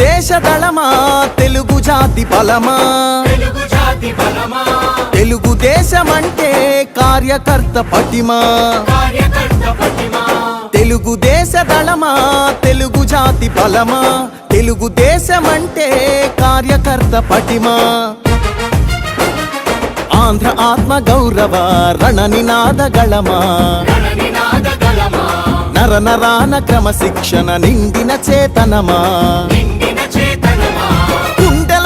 దేశ దళమా తెలుగు జాతి బలమా? తెలుగుదేశం అంటే కార్యకర్త పటిమా? తెలుగుదేశ దళమా తెలుగు జాతి బలమా? తెలుగుదేశం అంటే కార్యకర్త పటిమా? ఆంధ్ర ఆత్మ గౌరవ రణనినాదగళమా నరనరాన క్రమశిక్షణ నిండిన చేతనమా?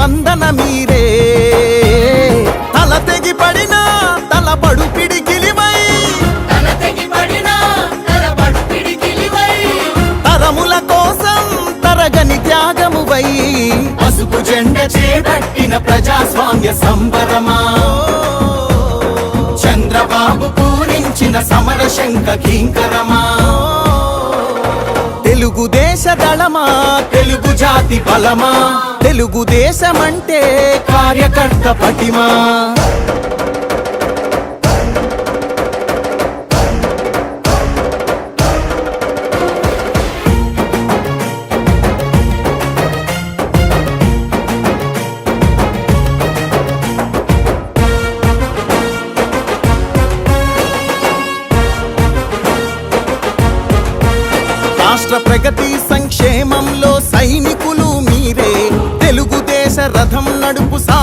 ప్రతిస్పందన మీరే. తల తెగి పడిన తల తెగి పిడికిలివై తరముల కోసం తరగని త్యాగమువై. పసుపు జెండ చేపట్టిన ప్రజాస్వామ్య సంబరమా? చంద్రబాబు పూరించిన సమర శంఖ కింకరమా? తెలుగుదేశ దళమా తెలుగు జాతి బలమా? తెలుగుదేశమంటే కార్యకర్త పటిమా? రాష్ట్ర ప్రగతి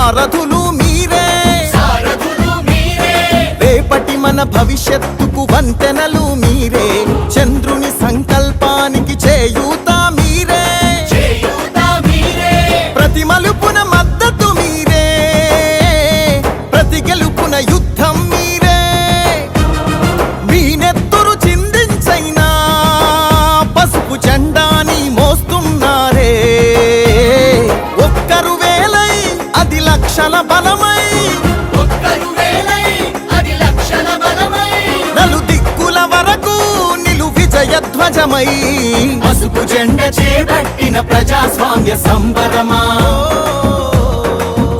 సారథులు మీరే. రేపటి మన భవిష్యత్తుకు వంతెనలు మీరే. చంద్రుని సంకల్పానికి లక్షల బలమై. నలు దిక్కుల వరకు నిలు విజయ ధ్వజమై. పసుపు జెండ చేపట్టిన ప్రజాస్వామ్య సంబరమా?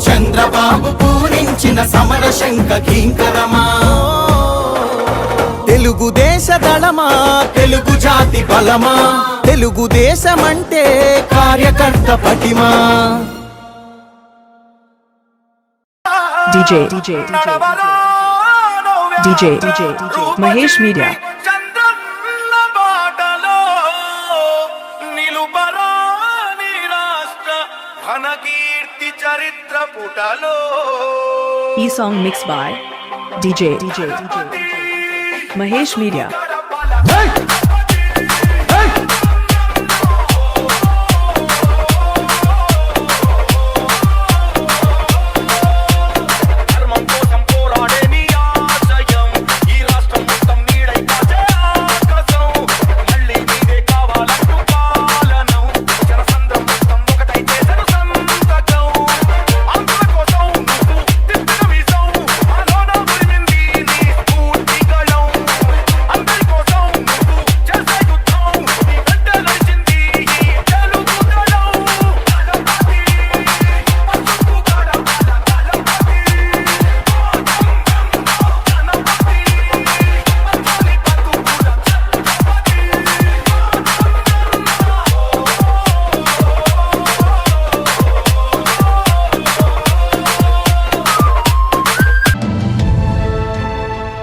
చంద్రబాబు పూరించిన సమర శంఖ కింకరమా? తెలుగుదేశ దళమా? తెలుగు జాతి బలమా? తెలుగుదేశమంటే కార్యకర్త పటిమా? DJ DJ DJ DJ Mahesh Media E song mixed by DJ DJ Mahesh Media ధర్మం